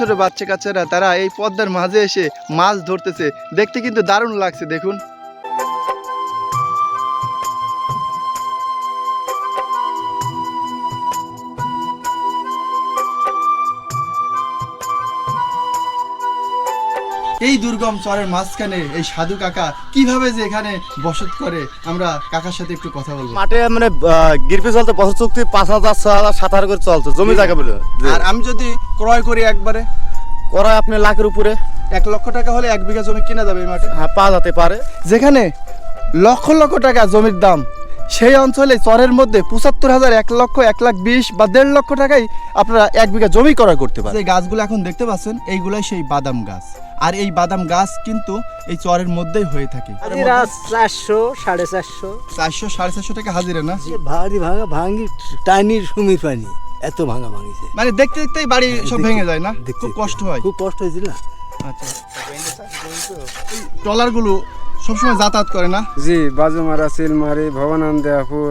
ছোট বাচ্চা কাচ্চারা তারা এই পদ্মার মাঝে এসে মাছ ধরতেছে। দেখতে কিন্তু দারুণ লাগছে, দেখুন। এই দুর্গম চরের মাঝখানে এই সাধু কাকা কীভাবে যে এখানে বসত করে আমরা কাকার সাথে একটু কথা বলব। মাঠে মানে গিরপি চলতে বছর চুক্তি পাঁচ হাজার ছ হাজার সাত হাজার করে চলছে জমি জায়গা বলে। আর আমি যদি ক্রয় করি একবারে? করা আপনি লাখের উপরে। এক লক্ষ টাকা হলে এক বিঘা জমি কিনা যাবে এই মাঠে? হ্যাঁ পাওয়া যেতে পারে। যেখানে লক্ষ লক্ষ টাকা জমির দাম সেই অঞ্চলে চরের মধ্যে পঁচাত্তর হাজার এক লক্ষ এক লাখ বিশ বা দেড় লক্ষ টাকায় আপনারা এক বিঘা জমি ক্রয় করতে পারেন। গাছগুলো এখন দেখতে পাচ্ছেন এইগুলাই সেই বাদাম গাছ। আর এই বাদাম গাছ কিন্তু এই চরের মধ্যেই হয়ে থাকে। চারশো সাড়ে চারশো। চারশো সাড়ে চারশো টাকা হাজিরা না? ভারী ভাঙা ভাঙি টাইনির সুমির পানি এত ভাঙা ভাঙিছে। মানে দেখতে দেখতেই বাড়ি সব ভেঙে যায় না? খুব কষ্ট হয়। খুব কষ্ট হয়েছিল না? আচ্ছা। ট্রলারগুলো সবসময় যাতায়াত করে না? জি বাজুমারা সিলমারি ভবানন্দিয়াপুর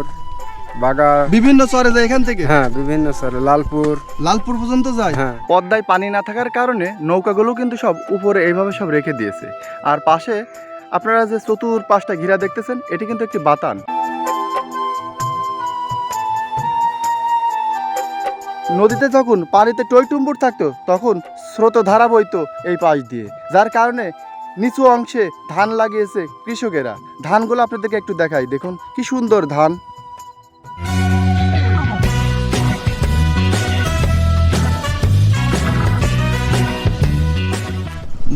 বাগা। বিভিন্ন চরে যায় এখান থেকে? হ্যাঁ বিভিন্ন স্যার লালপুর। লালপুর পর্যন্ত যায়? হ্যাঁ। পদ্মায় পানি না থাকার কারণে নৌকাগুলো কিন্তু সব উপরে এইভাবে সব রেখে দিয়েছে। আর পাশে আপনারা যে চতুর পাশটা ঘিরা দেখতেছেন এটি কিন্তু একটি বাতান। নদীতে যখন পানিতে টইটুম্বুর থাকতো তখন স্রোত ধারা বইতো এই পাশ দিয়ে। যার কারণে নিচু অংশে ধান লাগিয়েছে কৃষকেরা। ধানগুলো আপনাদেরকে একটু দেখাই, দেখুন কি সুন্দর ধান।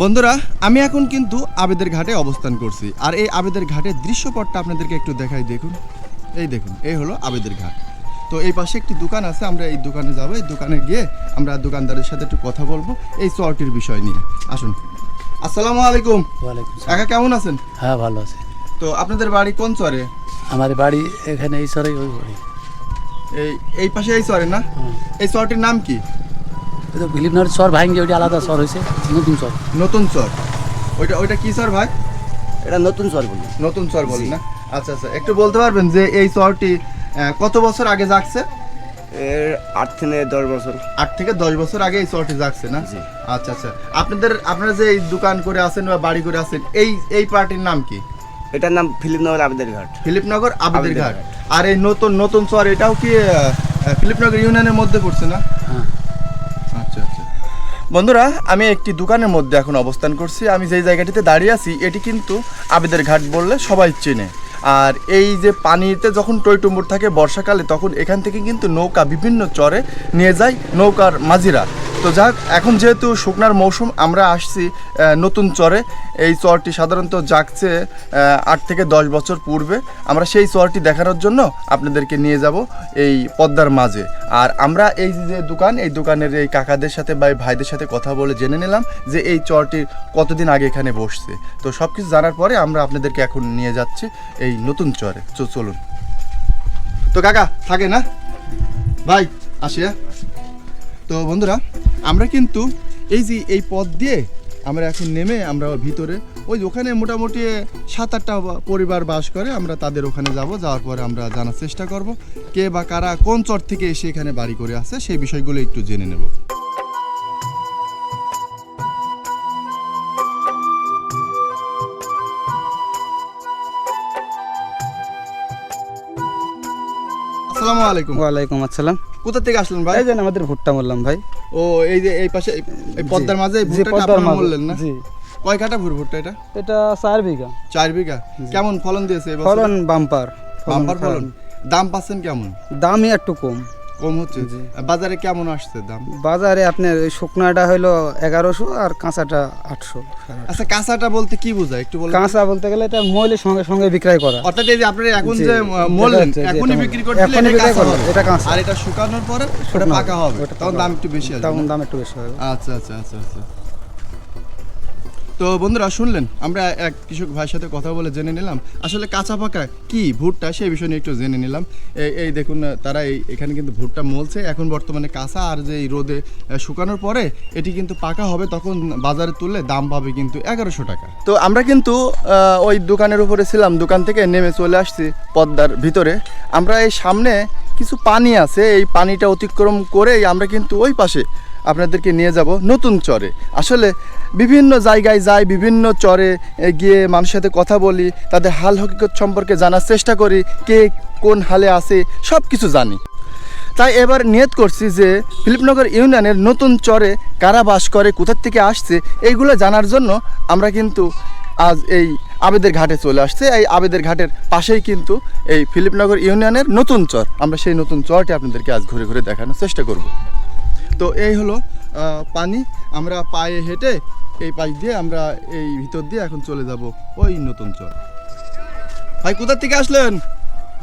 বন্ধুরা, আমি এখন কিন্তু আবেদের ঘাটে অবস্থান করছি। আর এই আবেদের ঘাটের দৃশ্যপটটা আপনাদেরকে একটু দেখাই, দেখুন। এই দেখুন, এই হলো আবেদের ঘাট। তো এই পাশে একটি দোকান আছে, আমরা এই দোকানে যাব। এই দোকানে গিয়ে আমরা দোকানদারের সাথে একটু কথা বলব এই চরটির বিষয় নিয়ে। আসুন। আসসালামু আলাইকুম। ওয়ালাইকুম। কাকা কেমন আছেন? হ্যাঁ ভালো আছে। তো আপনাদের বাড়ি কোন চরে? আমাদের বাড়ি এখানে এই সরাই ওই বাড়ি। এই এই পাশে এই চরে না? এই চরটির নাম কি? তো বিলিপনগর চর ভাঙি ওইটা আলাদা চর হয়েছে নতুন চর। নতুন চর। ওইটা ওইটা কি চর ভাই? এটা নতুন চর বলি। নতুন চর বলি না? আচ্ছা আচ্ছা। একটু বলতে পারবেন যে এই চরটি কত বছর আগে জাগছে? এর আট থেকে দশ বছর। আট থেকে দশ বছর আগে এই চরটি জাগছে না? জি। আচ্ছা আচ্ছা। আপনাদের আপনারা যে এই দোকান করে আছেন বা বাড়ি করে আছেন এই এই পার্টির নাম কি? এটার নাম ফিলিপনগর আবেদের ঘাট। ফিলিপনগর আবেদের ঘাট। আর এই নতুন নতুন চর এটাও কি ফিলিপনগর ইউনিয়নের মধ্যে পড়ছে না? হ্যাঁ। আচ্ছা আচ্ছা। বন্ধুরা আমি একটি দোকানের মধ্যে এখন অবস্থান করছি। আমি যেই জায়গাটিতে দাঁড়িয়ে আছি এটি কিন্তু আবেদের ঘাট বললে সবাই চেনে। আর এই যে পানিতে যখন টইটুম্বুর থাকে বর্ষাকালে, তখন এখান থেকে কিন্তু নৌকা বিভিন্ন চরে নিয়ে যায় নৌকার মাঝিরা। তো যাক, এখন যেহেতু শুকনার মৌসুম, আমরা আসছি নতুন চরে। এই চরটি সাধারণত জাগছে আট থেকে দশ বছর পূর্বে। আমরা সেই চরটি দেখানোর জন্য আপনাদেরকে নিয়ে যাব এই পদ্মার মাঝে। আর আমরা এই যে দোকান, এই দোকানের এই কাকাদের সাথে বা এই ভাইদের সাথে কথা বলে জেনে নিলাম যে এই চরটি কতদিন আগে এখানে বসছে। তো সব কিছু জানার পরে আমরা আপনাদেরকে এখন নিয়ে যাচ্ছি এই নতুন চরে। চলুন। তো কাকা থাকে না ভাই আসিয়া তো বন্ধুরা, আমরা কিন্তু এই যে এই পথ দিয়ে আমরা এখন নেমে আমরা ভিতরে, ওই ওখানে মোটামুটি সাত আটটা পরিবার বাস করে, আমরা তাদের ওখানে যাব, যাওয়ার পরে আমরা জানার চেষ্টা করব, কে বা কারা কোন চর থেকে এসে এখানে বাড়ি করে আছে সেই বিষয়গুলো একটু জেনে নেব। আসসালামু আলাইকুম। ওয়ালাইকুম আসসালাম। কোথা থেকে আসলেন ভাই? এই যে আমাদের ভুট্টা বললাম ভাই। ও এই যে এই পাশে এই- পদ্মার মাঝে পদ্মার আপনারা না? জি। কয় কাটা ভুর ভুট্টা এটা? এটা চার বিঘা। চার বিঘা? কেমন ফলন দিয়েছে ফলন বাম্পার। বাম্পার ফলন দাম পাচ্ছেন কেমন? দামই একটু কম। কম হচ্ছে। বাজারে কেমন আসছে দাম? বাজারে আপনার ওই শুকনাটা হলো এগারোশো আর কাঁচাটা আটশো। আচ্ছা কাঁচাটা বলতে কি বোঝায়? একটু বলুন। কাঁচা বলতে গেলে এটা মহিলের সঙ্গে সঙ্গে বিক্রয় করা। অর্থাৎ এই যে আপনারা এখন যে জি, মরলেন এখনই বিক্রি। করতে এখনই এটা বিক্রি কাঁচা এটা কাঁচা। আর এটা শুকানোর পরে ওটা পাকা হবে। তখন দাম একটু বেশি হবে তখন দাম একটু বেশি হবে। আচ্ছা আচ্ছা আচ্ছা আচ্ছা। তো বন্ধুরা, শুনলেন? আমরা এক কৃষক ভাইয়ের সাথে কথা বলে জেনে নিলাম। আসলে কাঁচা পাকা কি ভুট্টা সেই বিষয় নিয়ে একটু জেনে নিলাম। এই দেখুন, তারা এই এখানে কিন্তু ভুট্টা মলছে। এখন বর্তমানে কাঁচা আর যে রোদে শুকানোর পরে এটি কিন্তু পাকা হবে। তখন বাজারে তুললে দাম পাবে কিন্তু এগারোশো টাকা। তো আমরা কিন্তু ওই দোকানের উপরে ছিলাম। দোকান থেকে নেমে চলে আসছি পদ্মার ভিতরে। আমরা এই সামনে কিছু পানি আছে। এই পানিটা অতিক্রম করেই আমরা কিন্তু ওই পাশে আপনাদেরকে নিয়ে যাব নতুন চরে। আসলে বিভিন্ন জায়গায় যাই, বিভিন্ন চরে গিয়ে মানুষের সাথে কথা বলি, তাদের হাল হকিকত সম্পর্কে জানার চেষ্টা করি, কে কোন হালে আছে সব কিছু জানি। তাই এবার নিয়ত করছি যে ফিলিপনগর ইউনিয়নের নতুন চরে কারা বাস করে, কোথার থেকে আসছে, এইগুলো জানার জন্য আমরা কিন্তু আজ এই আবেদের ঘাটে চলে আসছে। এই আবেদের ঘাটের পাশেই কিন্তু এই ফিলিপনগর ইউনিয়নের নতুন চর। আমরা সেই নতুন চরটি আপনাদেরকে আজ ঘুরে ঘুরে দেখানোর চেষ্টা করব। তো এই হলো আহ, পানি। আমরা পায়ে হেঁটে এই পাশ দিয়ে আমরা এই ভিতর দিয়ে এখন চলে যাব ওই নতুন চর। ভাই কোথার থেকে আসলেন?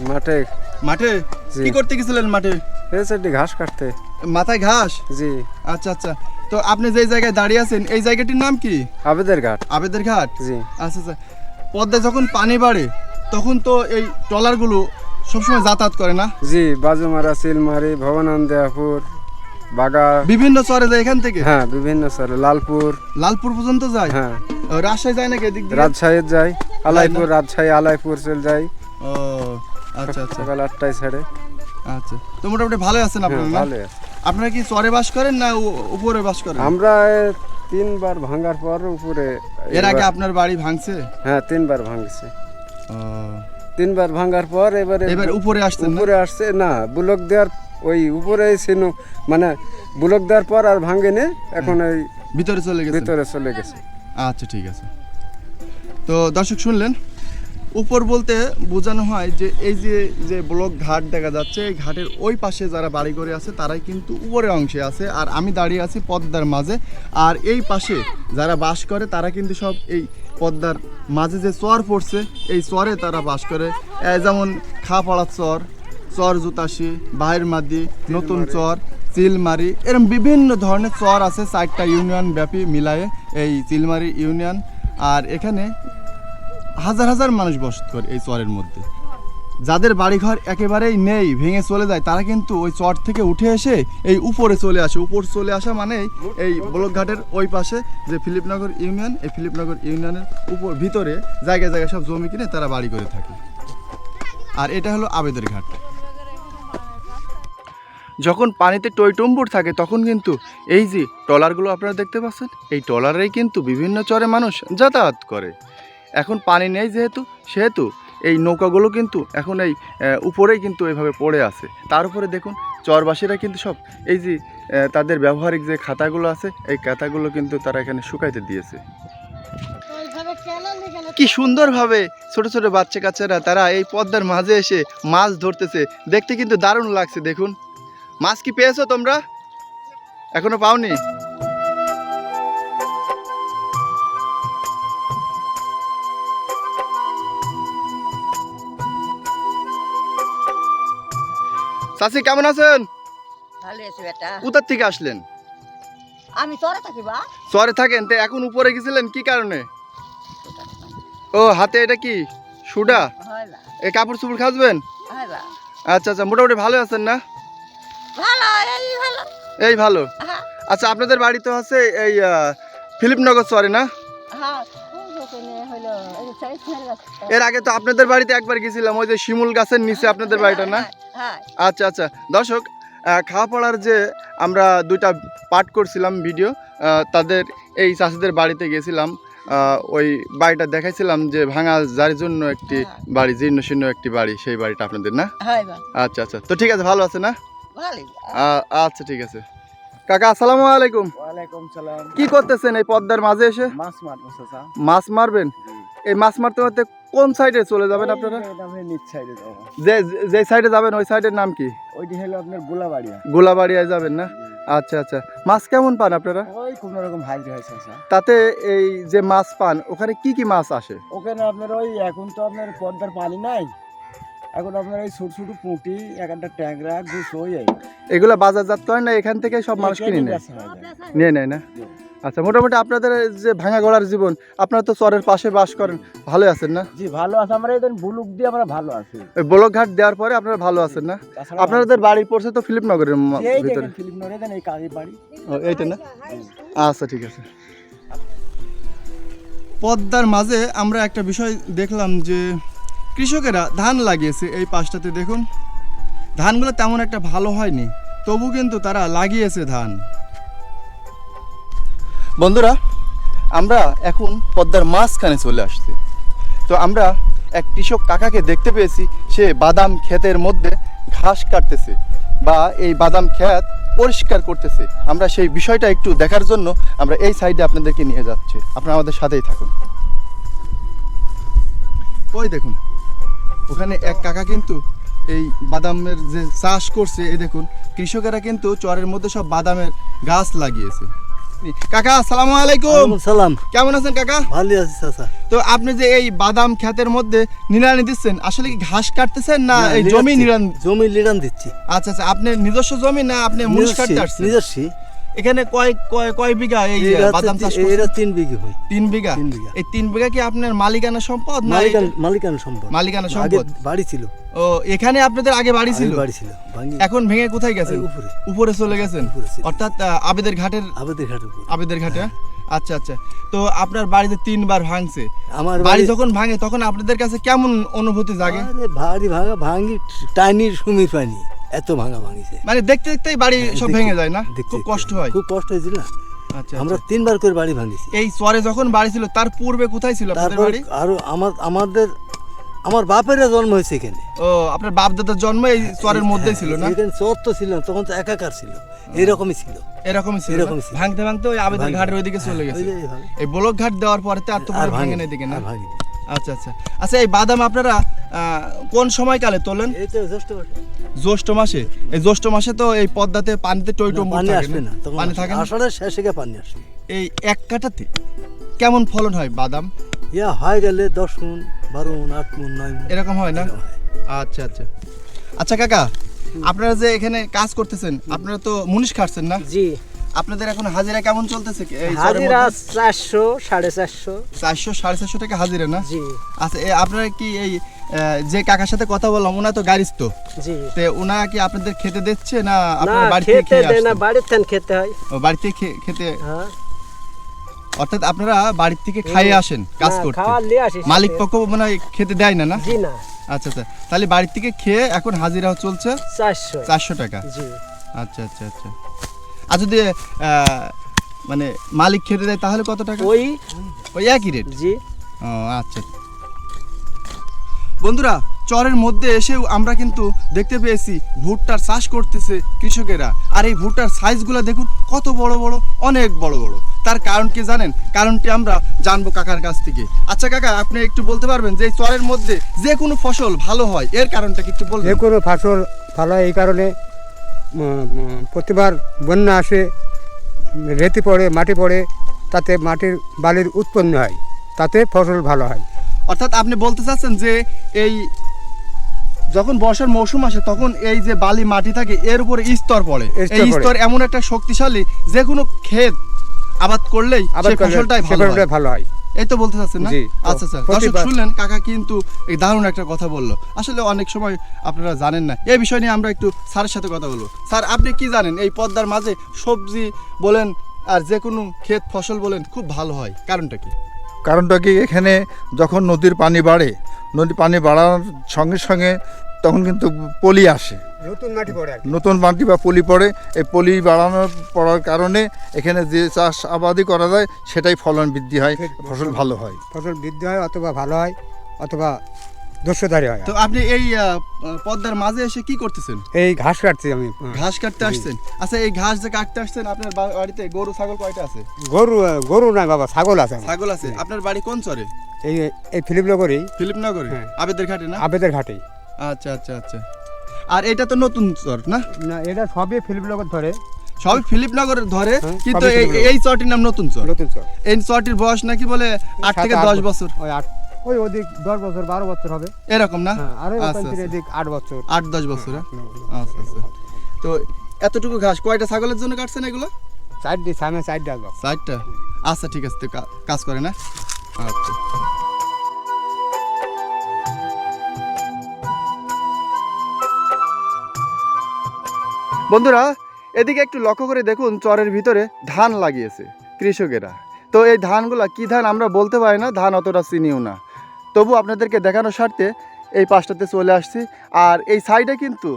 মাঠে। মাঠে? কি করতে গেছিলেন মাঠে? ঘাস কাটতে। মাথায় ঘাস? জি। আচ্ছা আচ্ছা। তো আপনি যেই জায়গায় দাঁড়িয়ে আছেন এই জায়গাটির নাম কি? আবেদের ঘাট। আবেদের ঘাট? জি। আচ্ছা আচ্ছা। পদ্মায় যখন পানি বাড়ে তখন তো এই ট্রলারগুলো সবসময় যাতায়াত করে না? জি বাজুমারা সিলমারি ভবনন্দিয়াপুর বাগা বিভিন্ন চরে যায় এখান থেকে? হ্যাঁ বিভিন্ন স্যার লালপুর। লালপুর পর্যন্ত যায়? হ্যাঁ। রাজশাহী যায় নাকি এদিক দিয়ে? রাজশাহী যাই আলাইপুর রাজশাহী আলাইপুর চল যাই ও আচ্ছা আচ্ছা। সকাল আটটায় ছাড়ে। আচ্ছা তো মোটামুটি ভালো আছেন হ্যাঁ আপনারা ভালো আপনারা কি চরে বাস করেন না উপরে বাস করেন? আমরা তিনবার ভাঙার পর উপরে এর আগে আপনার বাড়ি ভাঙছে? হ্যাঁ তিনবার ভাঙছে। তিনবার ভাঙার পর এবারে এবার উপরে আসছেন উপরে আসছে না বুলক দেওয়ার ওই উপরে ছিল মানে ব্লক দেওয়ার পর আর ভাঙেনি এখন ওই ভিতরে চলে গেছে। ভিতরে চলে গেছে। আচ্ছা ঠিক আছে। তো দর্শক শুনলেন? উপর বলতে বোঝানো হয় যে এই যে যে ব্লক ঘাট দেখা যাচ্ছে এই ঘাটের ওই পাশে যারা বাড়ি করে আছে তারাই কিন্তু উপরের অংশে আছে। আর আমি দাঁড়িয়ে আছি পদ্মার মাঝে। আর এই পাশে যারা বাস করে তারা কিন্তু সব এই পদ্মার মাঝে যে চর পড়ছে এই চরে তারা বাস করে। যেমন খাপাড়া চর চর জুতাসি বাহির মাদি, নতুন চর চিলমারি এরকম বিভিন্ন ধরনের চর আছে, চারটা ইউনিয়ন ব্যাপী মিলায়ে এই চিলমারি ইউনিয়ন। আর এখানে হাজার হাজার মানুষ বসত করে এই চরের মধ্যে। যাদের বাড়িঘর একেবারেই নেই, ভেঙে চলে যায়, তারা কিন্তু ওই চর থেকে উঠে এসে এই উপরে চলে আসে। উপর চলে আসা মানেই এই ব্লকঘাটের ওই পাশে যে ফিলিপনগর ইউনিয়ন, এই ফিলিপনগর ইউনিয়নের উপর ভিতরে জায়গায় জায়গায় সব জমি কিনে তারা বাড়ি করে থাকে। আর এটা হলো আবেদের ঘাট। যখন পানিতে টইটুম্বুর থাকে, তখন কিন্তু এই যে ট্রলারগুলো আপনারা দেখতে পাচ্ছেন, এই ট্রলারেই কিন্তু বিভিন্ন চরে মানুষ যাতায়াত করে। এখন পানি নেই যেহেতু, সেহেতু এই নৌকাগুলো কিন্তু এখন এই উপরেই কিন্তু এভাবে পড়ে আছে। তার উপরে দেখুন, চরবাসীরা কিন্তু সব এই যে তাদের ব্যবহারিক যে খাতাগুলো আছে, এই খাতাগুলো কিন্তু তারা এখানে শুকাইতে দিয়েছে। কি সুন্দরভাবে ছোট ছোট বাচ্চা কাচ্চারা তারা এই পদ্মার মাঝে এসে মাছ ধরতেছে। দেখতে কিন্তু দারুণ লাগছে, দেখুন। মাছ কি পেয়েছ তোমরা? এখনও পাওনি? চাচি কেমন আছেন? ভালো আছে বেটা। কোথার থেকে আসলেন? আমি তোরে থাকি বা। চরে থাকেন তো এখন উপরে গেছিলেন কি কারণে? ও হাতে এটা কি? সুডা? এই কাপড় চোপড় খাসবেন আচ্ছা আচ্ছা মোটামুটি ভালো আছেন না? ভালো এই ভালো। এই ভালো? হ্যাঁ। আচ্ছা আপনাদের বাড়ি তো আছে এই ফিলিপনগর চরে না? হ্যাঁ। এর আগে তো আপনাদের বাড়িতে একবার গেছিলাম ওই যে শিমুল গাছের নিচে আপনাদের বাড়িটা না? হ্যাঁ আচ্ছা আচ্ছা। দর্শক খাওয়া পড়ার যে আমরা দুইটা পাঠ করছিলাম ভিডিও তাদের এই চাষিদের বাড়িতে গেছিলাম আহ, ওই বাড়িটা দেখাইছিলাম যে ভাঙা যার জন্য একটি বাড়ি জীর্ণ শীর্ণ একটি বাড়ি সেই বাড়িটা আপনাদের না? আচ্ছা আচ্ছা। তো ঠিক আছে ভালো আছে না? আচ্ছা ঠিক আছে। কাকা আসসালামু আলাইকুম। ওয়ালাইকুম সালাম। কি করতেছেন এই পদ্মার মাঝে এসে? মাছ মারবো চাচা। মাছ মারবেন? এই মাছ মারতে মারতে কোন সাইডে চলে যাবেন আপনারা? নিচ সাইডে যাব। যে যে সাইডে যাবেন ওই সাইডের নাম কি? ওইটি হলো আপনার গোলাবাড়িয়া। গোলাবাড়িয়ায় যাবেন না? আচ্ছা আচ্ছা। মাছ কেমন পান আপনারা? ওই কোনো রকম হাজির হয়েছে চাচা। তাতে এই যে মাছ পান ওখানে কি কি মাছ আসে? ওখানে আপনার ওই এখন তো আপনার পদ্মার পানি নাই। এখন আপনার ওই ছোট ছোট পুঁটি এক একটা ট্যাংরা ওই এই এগুলো বাজারজাত করেন না এখান থেকে সব মানুষ কিনে নেয়? নিয়ে নেয় না? আচ্ছা মোটামুটি আপনাদের যে ভাঙা গড়ার জীবন আপনারা তো চরের পাশে বাস করেন ভালো আছেন না? জি ভালো আছে। আমরা এদের বুলুক দিয়ে আমরা ভালো আছি। ওই ব্লকঘাট দেওয়ার পরে আপনারা ভালো আছেন না? আপনাদের বাড়ি পড়ছে তো ফিলিপনগরের ভিতরে দেখেন দেন এই কাজের বাড়ি। ও, এইটা না? আচ্ছা ঠিক আছে। পদ্মার মাঝে আমরা একটা বিষয় দেখলাম যে কৃষকেরা ধান লাগিয়েছে এই পাশটাতে দেখুন। ধানগুলো তেমন একটা ভালো হয়নি, তবু কিন্তু তারা লাগিয়েছে ধান। বন্ধুরা, আমরা এখন পদ্মার মাঝখানে চলে আসছি। তো আমরা এক কৃষক কাকাকে দেখতে পেয়েছি, সে বাদাম ক্ষেতের মধ্যে ঘাস কাটতেছে বা এই বাদাম ক্ষেত পরিষ্কার করতেছে। আমরা সেই বিষয়টা একটু দেখার জন্য আমরা এই সাইডে আপনাদেরকে নিয়ে যাচ্ছি। আপনারা আমাদের সাথেই থাকুন। ওই দেখুন ওখানে এক কাকা কিন্তু এই বাদামের যে চাষ করছে এই দেখুন কৃষকেরা কিন্তু চরের মধ্যে সব বাদামের গাছ লাগিয়েছে। কাকা আসসালামু আলাইকুম। সালাম। কেমন আছেন কাকা? ভালো আছি চাচা। তো আপনি যে এই বাদাম ক্ষেতের মধ্যে নিড়ানি দিচ্ছেন আসলে কি ঘাস কাটতেছেন না এই জমি নিড়ান জমি লিডান দিচ্ছি। আচ্ছা আচ্ছা আপনি নিজস্ব জমি না আপনি মুনিশ কাটতে আসছেন? নিজস্ব এখানে কয় কয় কয় বিঘা এই বাদাম চাষ? এটা তিন বিঘে হয়। তিন বিঘা। এই তিন বিঘা কি আপনার মালিকানা সম্পদ মালিকান এটা- সম্পদ। মালিকানা সম্পদ? বাড়ি ছিল। ও এখানে আপনাদের আগে বাড়ি ছিল? বাড়ি ছিল। এখন ভেঙে কোথায় উপরে। উপরে চলে গেছেন অর্থাৎ আবেদের ঘাটের আবেদের ঘাটের আবেদের ঘাটে? আচ্ছা আচ্ছা। তো আপনার বাড়িতে তিনবার ভাঙছে। আমার বাড়ি যখন ভাঙে তখন আপনাদের কাছে কেমন অনুভূতি জাগে? ভারী ভাঙা ভাঙি টাইনির সুমির পানি। এত ভাঙা ভাঙিছে। মানে দেখতে দেখতেই বাড়ি সব ভেঙে যায় না? খুব কষ্ট হয়। খুব কষ্ট হয়েছিল না? আচ্ছা আমরা আমরা তিনবার করে বাড়ি ভাঙিছি। এই চরে যখন বাড়ি ছিল তার পূর্বে কোথায় ছিল আপনাদের বাড়ি? আরও আমার আমাদের আমার বাপেরা জন্ম হয়েছে এখানে। ও আপনার বাপ দাদার জন্ম এই চরের মধ্যেই ছিল না? এখানে চর তো ছিল না, তখন তো একাকার ছিল। এরকমই ছিল। এরকমই ছিল ছিল। ভাঙতে ভাঙতে ওই ভাঙতে- ঘাটের ওইদিকে চলে গেছে। যে এই ব্লক ঘাট দেওয়ার পরে তো আর তো ভাঙে না এদিকে না? ভাঙে। আচ্ছা আচ্ছা। আচ্ছা এই বাদাম আপনারা কোন সময়কালে তোলেন? জ্যৈষ্ঠ মাসে। এই জ্যৈষ্ঠ মাসে তো এই পদ্মাতে পানিতে টই টম্বুর পানি আসবে না? পানি থাকে আষাঢ়ের শেষে গিয়ে পানি আসবে এই এক কাটাতে কেমন ফলন হয় বাদাম? ইয়া হয় গেলে দশ মন বারো মন আট মন নয় মন এরকম হয় না? আচ্ছা আচ্ছা। আচ্ছা কাকা আপনারা যে এখানে কাজ করতেছেন আপনারা তো মুনিশ খাটছেন না? জি। আপনাদের এখন হাজিরা কেমন চলতেছে হাজিরা চারশো সাড়ে চারশো। চারশো সাড়ে চারশো টাকা হাজিরা না? জি। আচ্ছা আপনারা কি এই যে কাকার সাথে কথা বললাম ওনা তো গাড়িস তো জি। তে ওনা কি আপনাদের খেতে দিচ্ছে না আপনারা বাড়ি থেকে খেতে দেয় না? বাড়ির থেকে খেতে হয়। ও, বাড়ি খেতে? হ্যাঁ। অর্থাৎ আপনারা বাড়ি থেকে খাইয়ে আসেন কাজ না, করতে মালিক পক্ষ মনে হয় খেতে দেয় না না? জি না। আচ্ছা আচ্ছা। তাহলে বাড়ি থেকে খেয়ে এখন হাজিরা চলছে চারশো। চারশো টাকা। জি। আচ্ছা আচ্ছা আচ্ছা। আর যদি মানে মালিক খেতে দেয় তাহলে কত টাকা? ওই ওই একই রেট জি। ও আচ্ছা। বন্ধুরা চরের মধ্যে এসেও আমরা কিন্তু দেখতে পেয়েছি ভুট্টার চাষ করতেছে কৃষকেরা। আর এই ভুট্টার সাইজগুলো দেখুন কত বড় বড় অনেক বড় বড়। তার কারণ কি জানেন? কারণটি আমরা জানব কাকার কাছ থেকে। আচ্ছা কাকা আপনি একটু বলতে পারবেন যে চরের মধ্যে যে কোনো ফসল ভালো হয় এর কারণটা কি একটু বলবেন? যে কোনো ফসল ভালো হয় এই কারণে প্রতিবার বন্যা আসে রেতি পড়ে মাটি পড়ে তাতে মাটির বালির উৎপন্ন হয় তাতে ফসল ভালো হয়। অর্থাৎ আপনি বলতে চাচ্ছেন যে এই যখন বর্ষার মৌসুম আসে তখন এই যে বালি মাটি থাকে এর উপরে স্তর পড়ে। স্তর এই স্তর এমন একটা শক্তিশালী যে কোনো ক্ষেত আবাদ করলেই আবার ফসলটাই ভালো হয়। এই তো বলতে চাচ্ছেন না? আচ্ছা আচ্ছা। দর্শক শুনলেন কাকা কিন্তু এই দারুণ একটা কথা বলল। আসলে অনেক সময় আপনারা জানেন না। এই বিষয় নিয়ে আমরা একটু স্যারের সাথে কথা বলব। স্যার আপনি কি জানেন এই পদ্মার মাঝে সবজি বলেন আর যে কোনো ক্ষেত ফসল বলেন খুব ভালো হয়। কারণটা কি? কারণটা কি? এখানে যখন নদীর পানি বাড়ে নদীর পানি বাড়ার সঙ্গে সঙ্গে তখন কিন্তু পলি আসে। নতুন মাটি পড়ে নতুন মাটি বা পলি পড়ে এই পলি বাড়ানোর পড়ার কারণে এখানে যে চাষ আবাদি করা যায় সেটাই ফলন বৃদ্ধি হয় ফসল ভালো হয়। ফসল বৃদ্ধি হয় অথবা ভালো হয় অথবা দস্যুধারী হয়। তো আপনি এই পদ্মার মাঝে এসে কি করতেছেন? এই ঘাস কাটছি আমি। ঘাস কাটতে আসছেন। আচ্ছা এই ঘাস যে কাটতে আসছেন আপনার বাড়িতে গরু ছাগল কয়টা আছে? গরু গরু নাই বাবা ছাগল আছে ছাগল আছে। আপনার বাড়ি কোন চরে? এই এই ফিলিপ নগরেই ফিলিপনগরে? হ্যাঁ। আবেদের ঘাটে না? আবেদের ঘাটেই আচ্ছা আচ্ছা আচ্ছা। আর এটা তো নতুন চর না? না এটা সবই ফিলিপ নগর ধরে। সবই ফিলিপনগরের ধরে হ্যাঁ, কিন্তু এই চরটির নাম নতুন চর। নতুন চর। এই চরটির বয়স নাকি বলে আট থেকে দশ বছর। ওই আট ওই ওদিক দশ বছর বারো বছর হবে। এরকম না? হ্যাঁ আর আচ্ছা, আচ্ছা। এদিক আট বছর। আট দশ বছর হ্যাঁ? আচ্ছা আচ্ছা। তো এতটুকু ঘাস কয়টা ছাগলের জন্য কাটছেন এগুলো? চারটি সামনে চারটি। চারটা? আচ্ছা ঠিক আছে কাজ করে না? আচ্ছা। বন্ধুরা, এদিকে একটু লক্ষ্য করে দেখুন চরের ভিতরে ধান লাগিয়েছে কৃষকেরা। তো এই ধানগুলা কি ধান আমরা বলতে পারি না, ধান অতটা চিনিও না। তবু আপনাদেরকে দেখানোর স্বার্থে এই পাশটাতে চলে আসছি। আর এই সাইডে কিন্তু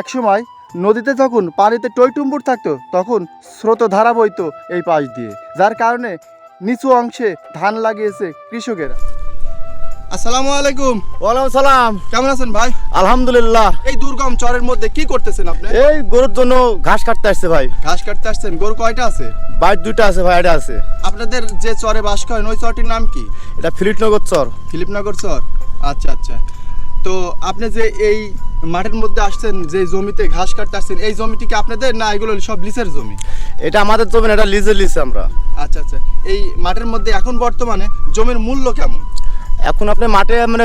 একসময় নদীতে যখন পানিতে টইটুম্বুর থাকতো, তখন স্রোত ধারা বইতো এই পাশ দিয়ে। যার কারণে নিচু অংশে ধান লাগিয়েছে কৃষকেরা। আসসালামু আলাইকুম। ওয়ালাইকুম সালাম। কেমন আছেন ভাই? আলহামদুলিল্লাহ। এই দুর্গম চরের মধ্যে কি করতেছেন আপনি? এই গরুর জন্য ঘাস কাটতে আসছে ভাই। ঘাস কাটতে আসছেন? গরু কয়টা আছে? বাইর দুইটা আছে ভাই এটা আছে। আপনাদের যে চরে বাস করেন ওই চরটির নাম কি? এটা ফিলিটনগর চর। ফিলিপনগর চর? আচ্ছা আচ্ছা। তো আপনি যে এই মাঠের মধ্যে আসছেন যে জমিতে ঘাস কাটতে আসছেন এই জমিটি কি আপনাদের না এগুলো সব লিসের জমি? এটা আমাদের জমি না, এটা লিজে লিছে আমরা। আচ্ছা আচ্ছা। এই মাঠের মধ্যে এখন বর্তমানে জমির মূল্য কেমন? এখন আপনি মাঠে মানে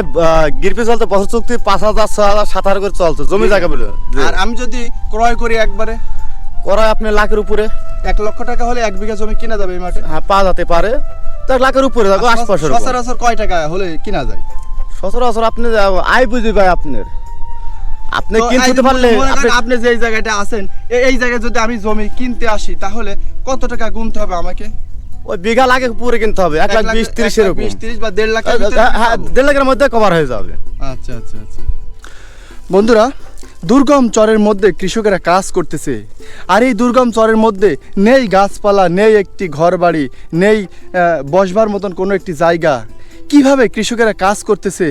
গিরপি চলতে বছর চুক্তি পাঁচ হাজার ছ হাজার সাত হাজার করে চলছে জমি জায়গা বলে। আর আমি যদি ক্রয় করি একবারে? করা আপনি লাখের উপরে। এক লক্ষ টাকা হলে এক বিঘা জমি কিনা যাবে এই মাঠে? হ্যাঁ পাওয়া যেতে পারে। তো লাখের উপরে থাকো আশপাশের উপর। সচরাচর কয় টাকা হলে কিনা যায়? সচরাচর আপনি আয় বুঝি ভাই আপনার। আপনি কিনতে পারলে আপনি আপনি যে এই জায়গাটা আছেন এই জায়গায় যদি আমি জমি কিনতে আসি তাহলে কত টাকা গুনতে হবে আমাকে? ওই বিঘা লাগে পুরে কিনতে হবে এক লাখ বিশ তিরিশ এরকম বিশ তিরিশ বা দেড় লাখ হ্যাঁ দেড় লাখের মধ্যে কভার হয়ে যাবে। আচ্ছা আচ্ছা আচ্ছা। বন্ধুরা দুর্গম চরের মধ্যে কৃষকেরা কাজ করতেছে। আর এই দুর্গম চরের মধ্যে নেই গাছপালা নেই একটি ঘরবাড়ি নেই বসবার মতন কোনো একটি জায়গা। কীভাবে কৃষকেরা কাজ করতেছে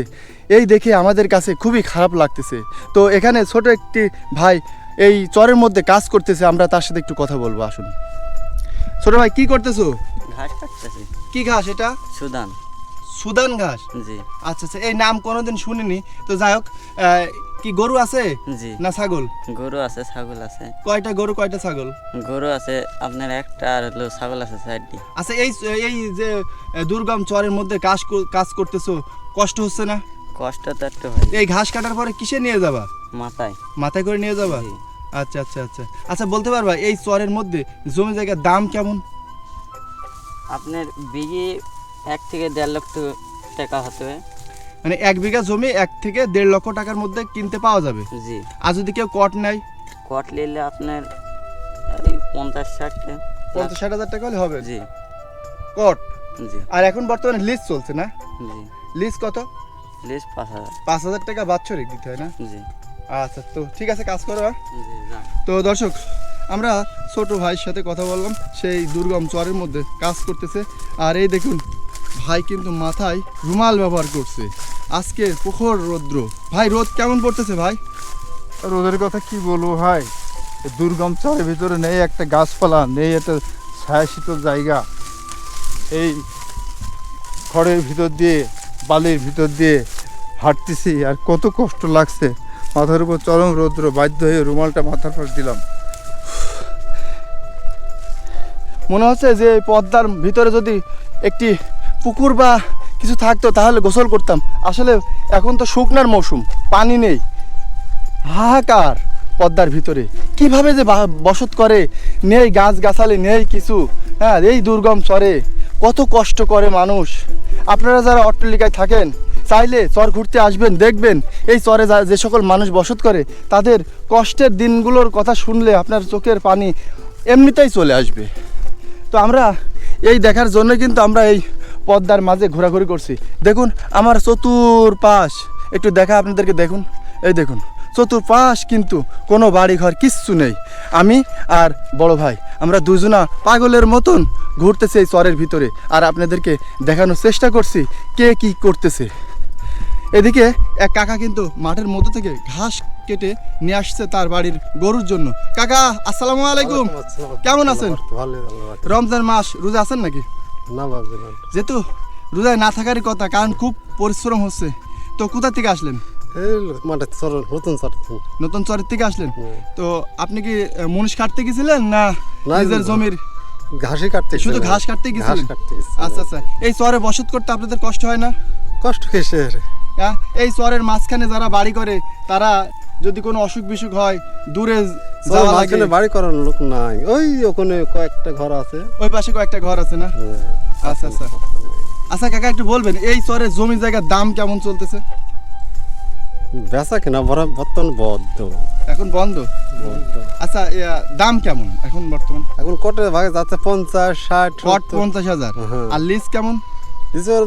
এই দেখে আমাদের কাছে খুবই খারাপ লাগতেছে। তো এখানে ছোট একটি ভাই এই চরের মধ্যে কাজ করতেছে আমরা তার সাথে একটু কথা বলব আসুন। ছোট ভাই কি করতেছো? কি ঘাস এটা? সুদান। সুদান ঘাস? জি। আচ্ছা আচ্ছা এই নাম কোনোদিন শুনিনি। তো যাই হোক কি গরু আছে? জি। না ছাগল? গরু আছে ছাগল আছে। কয়টা গরু কয়টা ছাগল? গরু আছে আপনার একটা আর হলো ছাগল আছে চারটি আচ্ছা এই এই যে দুর্গম চরের মধ্যে কাজ কাজ করতেছো কষ্ট হচ্ছে না? কষ্ট তো একটু হয়। এই ঘাস কাটার পরে কিসে নিয়ে যাবা? মাথায়। মাথায় করে নিয়ে যাবা? আচ্ছা আচ্ছা আচ্ছা। আচ্ছা বলতে পারবা এই চরের মধ্যে জমি জায়গার দাম কেমন? আপনার বিঘি এক থেকে দেড় লক্ষ টাকা হতে হবে মানে এক বিঘা জমি এক থেকে দেড় লক্ষ টাকার মধ্যে কিনতে পাওয়া যাবে? জি। আর যদি কেউ কট নেয়? কট নিলে আপনার পঞ্চাশ ষাট পঞ্চাশ ষাট হাজার টাকা হলে হবে? জি। কট? জি। আর এখন বর্তমানে লিজ চলছে না? জি। লিজ কত? লিজ পাঁচ হাজার। পাঁচ হাজার টাকা বাৎসরিক দিতে হয় না? জি। আচ্ছা তো ঠিক আছে কাজ করো হ্যাঁ? তো দর্শক আমরা ছোট ভাইয়ের সাথে কথা বললাম, সেই দুর্গম চরের মধ্যে কাজ করতেছে। আর এই দেখুন, ভাই কিন্তু মাথায় রুমাল ব্যবহার করছে। আজকে প্রখর রৌদ্র। ভাই, রোদ কেমন পড়তেছে ভাই? রোদের কথা কি বলব ভাই? দুর্গম চরের ভিতরে নেই একটা গাছপালা, নেই একটা ছায়া শীতল জায়গা। এই খড়ের ভিতর দিয়ে, বালির ভিতর দিয়ে হাঁটতেছি আর কত কষ্ট লাগছে। মাথার উপর চরম রৌদ্র, বাধ্য হয়ে রুমালটা মাথার পর দিলাম। মনে হচ্ছে যে এই পদ্মার ভিতরে যদি একটি পুকুর বা কিছু থাকতো, তাহলে গোসল করতাম। আসলে এখন তো শুকনার মৌসুম, পানি নেই। হাহাকার পদ্মার ভিতরে। কীভাবে যে বসত করে, নেই গাছ গাছালি নেই কিছু হ্যাঁ এই দুর্গম চরে। কত কষ্ট করে মানুষ। আপনারা যারা অট্টালিকায় থাকেন, চাইলে চর ঘুরতে আসবেন, দেখবেন এই চরে যে সকল মানুষ বসত করে, তাদের কষ্টের দিনগুলোর কথা শুনলে আপনার চোখের পানি এমনিতেই চলে আসবে। তো আমরা এই দেখার জন্য কিন্তু আমরা এই পদ্মার মাঝে ঘোরাঘুরি করছি। দেখুন, আমার চতুর পাশ একটু দেখা আপনাদেরকে, দেখুন। এই দেখুন, চতুর্পাশ কিন্তু কোনো বাড়ি ঘর কিচ্ছু নেই। আমি আর বড় ভাই, আমরা দুজনা পাগলের মতন ঘুরতেছি এই চরের ভিতরে। আর আপনাদেরকে দেখানোর চেষ্টা করছি কে কি করতেছে। এদিকে এক কাকা কিন্তু মাঠের মধ্যে থেকে ঘাস কেটে নিয়ে আসছে তার বাড়ির গরুর জন্য। কাকা আসসালামু আলাইকুম। কেমন আছেন? রমজান মাস রোজা আছেন নাকি? যেহেতু রোজায় না থাকারই কথা কারণ খুব পরিশ্রম হচ্ছে। তো কোথা থেকে আসলেন? নতুন চরের থেকে আসলেন? তো আপনি কি মনীষ কাটতে গেছিলেন না নিজের জমির? ঘাসই কাটতে শুধু ঘাস কাটতে গেছিলেন? আচ্ছা আচ্ছা। এই চরে বসত করতে আপনাদের কষ্ট হয় না? কষ্ট কিসের? এই চরের মাঝখানে যারা বাড়ি করে তারা যদি কোনো অসুখ বিসুখ হয় দূরে যাওয়া লাগে। বাড়ি করার লোক নাই। ওই ওখানে কয়েকটা ঘর আছে। ওই পাশে কয়েকটা ঘর আছে না? আচ্ছা আচ্ছা। আচ্ছা কাকা একটু বলবেন এই চরের জমি জায়গার দাম কেমন চলতেছে? বেচা কিনা বর্তমান বদ্ধ। এখন বন্ধ? আচ্ছা দাম কেমন এখন বর্তমান? এখন কটে ভাগে যাচ্ছে পঞ্চাশ ষাট পঞ্চাশ হাজার। হ্যাঁ। আর লিজ কেমন?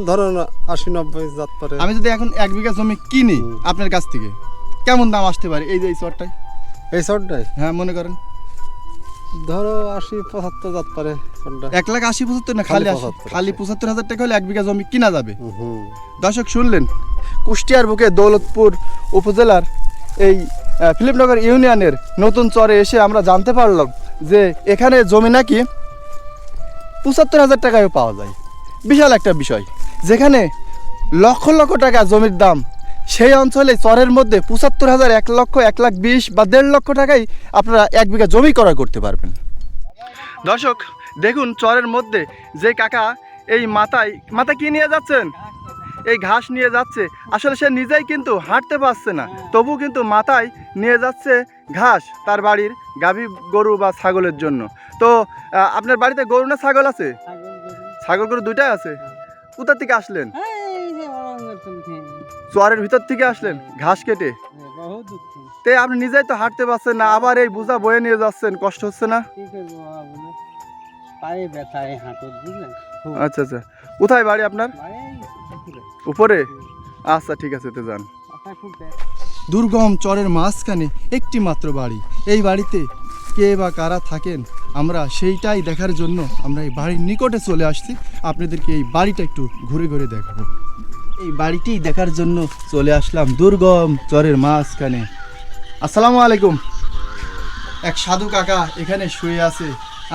ধরুন আশি নব্বই যাত পারে। আমি যদি এখন এক বিঘা জমি কিনি আপনার কাছ থেকে কেমন দাম আসতে পারে এই যে এই চরটায়? এই চরটাই হ্যাঁ মনে করেন। ধরো আশি পঁচাত্তর যাত পারে এক লাখ আশি পঁচাত্তর না খালি খালি আশি 75 খালি পঁচাত্তর হাজার টাকা হলে এক বিঘা জমি কিনা যাবে? দর্শক শুনলেন কুষ্টিয়ার বুকে দৌলতপুর উপজেলার এই ফিলিপনগর ইউনিয়নের নতুন চরে এসে আমরা জানতে পারলাম যে এখানে জমি নাকি পঁচাত্তর হাজার টাকায় পাওয়া যায়। বিশাল একটা বিষয়। যেখানে লক্ষ লক্ষ টাকা জমির দাম, সেই অঞ্চলে চরের মধ্যে পঁচাত্তর হাজার এক লক্ষ, এক লাখ বিশ বা দেড় লক্ষ টাকায় আপনারা এক বিঘা জমি ক্রয় করতে পারবেন। দর্শক, দেখুন চরের মধ্যে যে কাকা এই মাথায়, মাথা কি নিয়ে যাচ্ছেন? এই ঘাস নিয়ে যাচ্ছে। আসলে সে নিজেই কিন্তু হাঁটতে পারছে না তবু কিন্তু মাথায় নিয়ে যাচ্ছে ঘাস তার বাড়ির গাভী গরু বা ছাগলের জন্য। তো আপনার বাড়িতে গরু না ছাগল আছে? ছাগল গরু দুইটাই আছে? কোথা থেকে আসলেন? চরের ভিতর থেকে আসলেন? ঘাস কেটে? তে আপনি নিজেই তো হাঁটতে পারছেন না, আবার এই বোঝা বয়ে নিয়ে যাচ্ছেন, কষ্ট হচ্ছে না? আচ্ছা আচ্ছা। কোথায় বাড়ি আপনার? উপরে। আচ্ছা ঠিক আছে, তো যান। দুর্গম চরের মাঝখানে একটি মাত্র বাড়ি। এই বাড়িতে কে বা কারা থাকেন আমরা সেইটাই দেখার জন্য আমরা এই বাড়ির নিকটে চলে আসছি। আপনাদেরকে এই বাড়িটা একটু ঘুরে ঘুরে দেখাবো। এই বাড়িটি দেখার জন্য চলে আসলাম দুর্গম চরের মাঝখানে। আসসালামু আলাইকুম। এক সাধু কাকা এখানে শুয়ে আছে।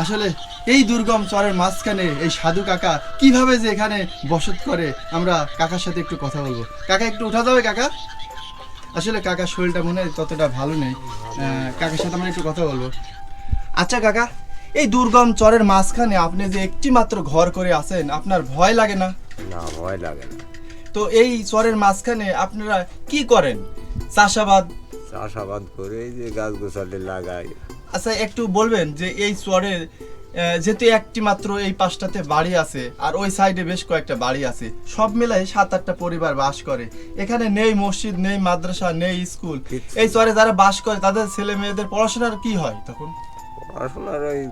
আসলে এই দুর্গম চরের মাঝখানে এই সাধু কাকা কীভাবে যে এখানে বসত করে, আমরা কাকার সাথে একটু কথা বলব। কাকা, একটু উঠা যাবে কাকা? আসলে কাকার শরীরটা মনে ততটা ভালো নেই। কাকার সাথে আমরা একটু কথা বলব। আচ্ছা কাকা এই দুর্গম চরের মাঝখানে আপনি যে একটি মাত্র ঘর করে আছেন আপনার ভয় লাগে না? না ভয় লাগে না। তো এই চরের মাঝখানে আপনারা কি করেন? চাষাবাদ? চাষাবাদ করে এই যে গাছ গোছালি লাগাই। আচ্ছা একটু বলবেন যে এই চরের আহ, যেহেতু একটি মাত্র এই পাশটাতে বাড়ি আছে আর ওই সাইডে বেশ কয়েকটা বাড়ি আছে সব মিলাই সাত আটটা পরিবার বাস করে। এখানে নেই মসজিদ নেই মাদ্রাসা নেই স্কুল। এই চরে যারা বাস করে তাদের ছেলে মেয়েদের পড়াশোনার কি হয় তখন? পড়াশোনার ওই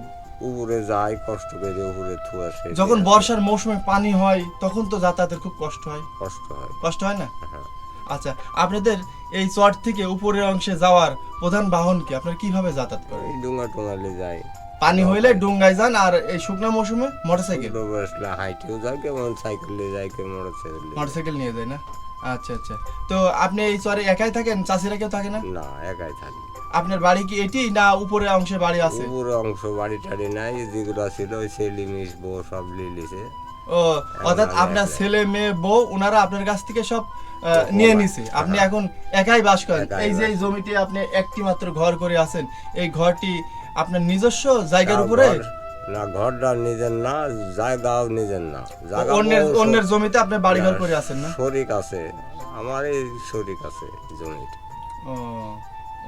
উপরে যায় কষ্ট করে উপরে থু আসে। যখন বর্ষার মৌসুমে পানি হয় তখন তো যাতায়াতের খুব কষ্ট হয়। কষ্ট হয়। কষ্ট হয় না? হ্যাঁ। আচ্ছা আপনাদের এই চর থেকে উপরের অংশে যাওয়ার প্রধান বাহন কি? আপনারা কীভাবে যাতায়াত করেন? এই ডুঙ্গা টুঙ্গালে যায় পানি হইলে ডুঙ্গায় যান আর এই শুকনো মৌসুমে মোটরসাইকেল? আসলে হাইটেও যায় কেমন সাইকেলে যায় কে মোটর সাইকেলে মোটরসাইকেল নিয়ে যায় না? আচ্ছা আচ্ছা। তো আপনি এই চরে একাই থাকেন? চাষিরা কেউ থাকে না? না একাই থাকি। আপনার বাড়ি কি এটি না উপরে অংশে বাড়ি আছে? উপরে অংশ বাড়ি টাড়ি নাই যেগুলো ছিল ওই ছেলে মিস বউ সব লিলিছে। ও অর্থাৎ আপনার ছেলে মেয়ে বউ ওনারা আপনার কাছ থেকে সব নিয়ে নিছে। আপনি এখন একাই বাস করেন। এই যে জমিতে আপনি একটি মাত্র ঘর করে আছেন এই ঘরটি আপনার নিজস্ব জায়গার উপরে? না ঘরটা নিজের না জায়গাও নিজের না। অন্যের অন্যের জমিতে আপনি বাড়ি ঘর করে আছেন না? শরিক আছে। আমার এই শরিক আছে জমিতে ও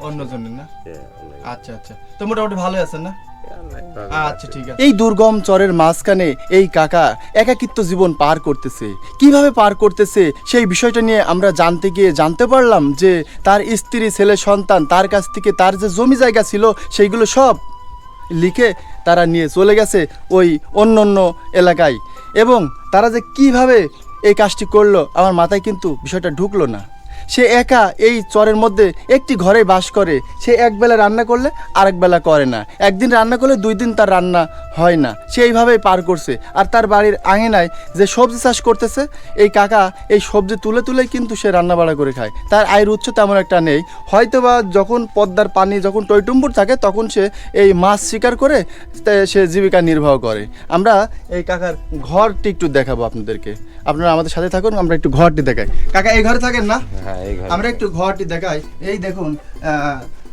অন্য জনের না আচ্ছা আচ্ছা। তো মোটামুটি ভালোই আছেন না? আচ্ছা ঠিক আছে। এই দুর্গম চরের মাঝখানে এই কাকা একাকিত্ব জীবন পার করতেছে। কীভাবে পার করতেছে সেই বিষয়টা নিয়ে আমরা জানতে গিয়ে জানতে পারলাম যে তার স্ত্রী ছেলে সন্তান তার কাছ থেকে তার যে জমি জায়গা ছিল সেইগুলো সব লিখে তারা নিয়ে চলে গেছে ওই অন্য অন্য এলাকায়। এবং তারা যে কীভাবে এই কাজটি করল আমার মাথায় কিন্তু বিষয়টা ঢুকলো না। সে একা এই চরের মধ্যে একটি ঘরে বাস করে। সে একবেলা রান্না করলে আরেক বেলা করে না। একদিন রান্না করলে দুই দিন তার রান্না হয় না। সে এইভাবেই পার করছে। আর তার বাড়ির আঙিনায় যে সবজি চাষ করতেছে, এই কাকা এই সবজি তুলে তুলেই কিন্তু সে রান্না বাড়া করে খায়। তার আয়ের উৎস তেমন একটা নেই। হয়তোবা যখন পদ্মার পানি, যখন টইটুম্বুর থাকে, তখন সে এই মাছ শিকার করে সে জীবিকা নির্বাহ করে। আমরা এই কাকার ঘরটি একটু দেখাবো আপনাদেরকে। আপনারা আমাদের সাথে থাকুন, আমরা একটু ঘরটি দেখাই। কাকা, এই ঘরে থাকেন না? হ্যাঁ। আমরা একটু ঘরটি দেখাই। এই দেখুন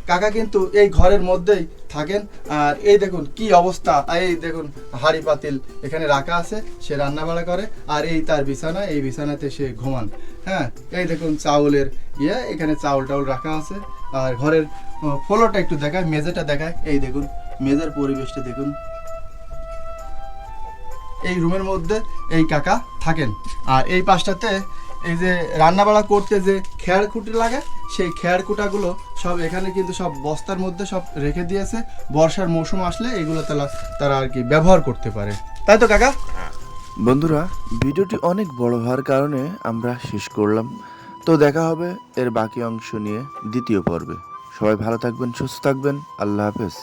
কাকা কিন্তু এই ঘরের মধ্যেই থাকেন। আর এই দেখুন, কি অবস্থা। এই দেখুন, হাড়ি পাতিল এখানে রাখা আছে, সে রান্না বাড়া করে, আর এই তার বিছানা, এই বিছানাতে সে ঘুমান। হ্যাঁ এই দেখুন, চাউলের ইয়ে এখানে চাউল টাউল রাখা আছে। আর ঘরের ফ্লোরটা একটু দেখায় মেঝেটা দেখায় এই দেখুন, মেঝের পরিবেশটা দেখুন। এই রুমের মধ্যে এই কাকা থাকেন। আর এই পাশটাতে এই যে রান্নাবাড়া করতে যে খেয়ার খুঁটি লাগে, সেই খেয়ার খুঁটাগুলো সব এখানে কিন্তু সব বস্তার মধ্যে সব রেখে দিয়েছে। বর্ষার মৌসুম আসলে এগুলো তারা তারা আর কি ব্যবহার করতে পারে। তাই তো, কাকা? বন্ধুরা, ভিডিওটি অনেক বড় হওয়ার কারণে আমরা শেষ করলাম। তো দেখা হবে এর বাকি অংশ নিয়ে দ্বিতীয় পর্বে। সবাই ভালো থাকবেন, সুস্থ থাকবেন। আল্লাহ হাফেজ।